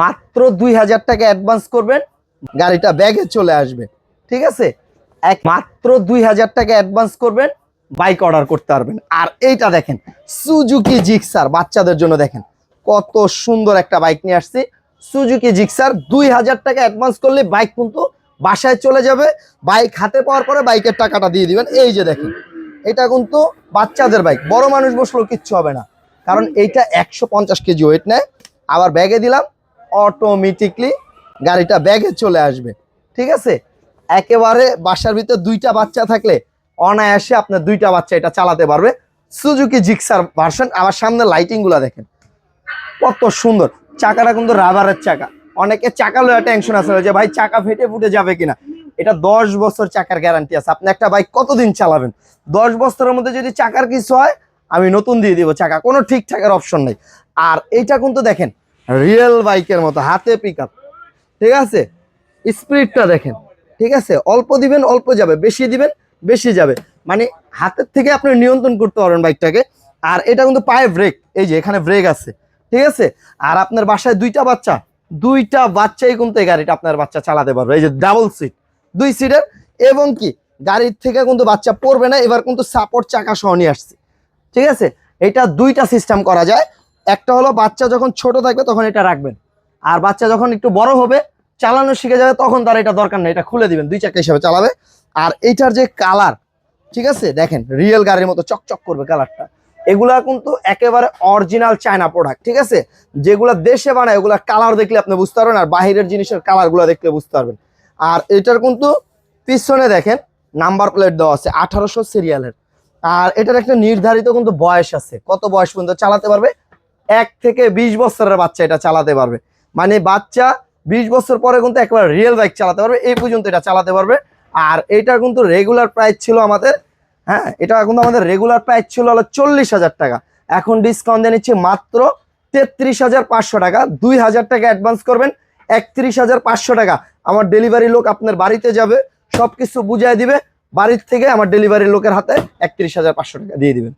মাত্র দুই হাজার টাকা অ্যাডভান্স করবেন, গাড়িটা ব্যাগে চলে আসবে, ঠিক আছে? এক মাত্র দুই হাজার টাকা অ্যাডভান্স করবেন বাইক অর্ডার করতে পারবেন। আর এইটা দেখেন সুজুকি জিক্সার বাচ্চাদের জন্য দেখেন, কত সুন্দর একটা বাইক নিয়ে আসছি। সুজুকি জিক্সার দুই হাজার টাকা অ্যাডভান্স করলে বাইক কিন্তু বাসায় চলে যাবে বাইক হাতে পাওয়ার পরে বাইকের টাকাটা দিয়ে দিবেন। এই যে দেখেন, এটা কিন্তু বাচ্চাদের বাইক বড় মানুষ বসলেও কিচ্ছু হবে না। কারণ এইটা একশো পঞ্চাশ কেজি ওয়েট নেয়। আবার ব্যাগে দিলাম অটোমেটিকলি গাড়িটা ব্যাগে চলে আসবে। ঠিক আছে? একেবারে বাসার ভিতরে দুইটা বাচ্চা থাকলে অনায়াসে আপনার দুইটা বাচ্চা এটা চালাতে পারবে। সুজুকি জিক্সার ভার্সন আবার সামনে লাইটিংগুলা দেখেন। কত সুন্দর। চাকাটা কিন্তু রাবারের চাকা। অনেকে চাকা লয়ে টেনশন আছে, যে ভাই চাকা ফেটে ফুটে যাবে কিনা। এটা দশ বছর চাকার গ্যারান্টি আছে। আপনি একটা বাইক কতদিন চালাবেন? দশ বছরের মধ্যে যদি চাকার কিছু হয়, আমি নতুন দিয়ে দিব চাকা। কোনো ঠিকঠাকের অপশন নেই। আর এইটা কিন্তু দেখেন রিয়েল বাইকের মতো, হাতে পিক ঠিক আছে? স্পিডটা দেখেন। ঠিক আছে? অল্প দিবেন, অল্প যাবে। বেশি দিবেন, বেশি যাবে। মানে হাতের থেকে আপনি নিয়ন্ত্রণ করতে পারবেন বাইকটাকে আর এটা কিন্তু পায়ে ব্রেক এই যে, এখানে ব্রেক আছে। ঠিক আছে? আর আপনার বাসায় দুইটা বাচ্চা। দুইটা বাচ্চাই কিন্তু এই গাড়িটা আপনার বাচ্চা চালাতে পারবে। এই যে ডাবল সিট দুই সিটের এবং কি? গাড়ির থেকে কিন্তু বাচ্চা পড়বে না। এবার কিন্তু সাপোর্ট চাকা সহ নিয়ে আসছে। ঠিক আছে? এটা দুইটা সিস্টেম করা যায়। একটা হলো বাচ্চা যখন ছোট থাকবে তখন এটা রাখবেন। আর বাচ্চা যখন একটু বড় হবে, চালানো শিখে যাবে, তখন তার এটা দরকার নেই, এটা খুলে দিবেন, দুই চাকা হিসাবে চালাবে। আর এইটার যে কালার ঠিক আছে? দেখেন রিয়েল গাড়ির মতো চকচক করবে কালারটা এগুলা কিন্তু একেবারে অরিজিনাল চায়না প্রোডাক্ট ঠিক আছে? যেগুলা দেশে বানায়, ওগুলা কালার দেখলে আপনি বুঝতে পারবেন, আর বাহিরের জিনিসের কালারগুলো দেখলে বুঝতে পারবেন। আর এটার কিন্তু পিছনে দেখেন নাম্বার প্লেট দেওয়া আছে, আঠারোশো সিরিয়ালের আর এটার একটা নির্ধারিত কিন্তু বয়স আছে। কত বয়স পর্যন্ত চালাতে পারবে? এক থেকে বিশ বছরের বাচ্চা এটা চালাতে পারবে। মানে বাচ্চা বিশ বছর পরে কিন্তু একবার রিয়েল বাইক চালাতে পারবে, এই পর্যন্ত এটা চালাতে পারবে। আর এটা কিন্তু রেগুলার প্রাইস ছিল আমাদের হ্যাঁ এটা কিন্তু আমাদের রেগুলার প্রাইস ছিল হলো চল্লিশ হাজার টাকা। এখন ডিসকাউন্ট দিয়ে নিচ্ছে মাত্র তেত্রিশ হাজার পাঁচশো টাকা। দুই হাজার টাকা অ্যাডভান্স করবেন, একত্রিশ হাজার পাঁচশো টাকা। আমার ডেলিভারি লোক আপনার বাড়িতে যাবে সব কিছু বুঝাই দিবে, বাড়ির থেকে আমার ডেলিভারি লোকের হাতে একত্রিশ হাজার পাঁচশো টাকা দিয়ে দিবেন।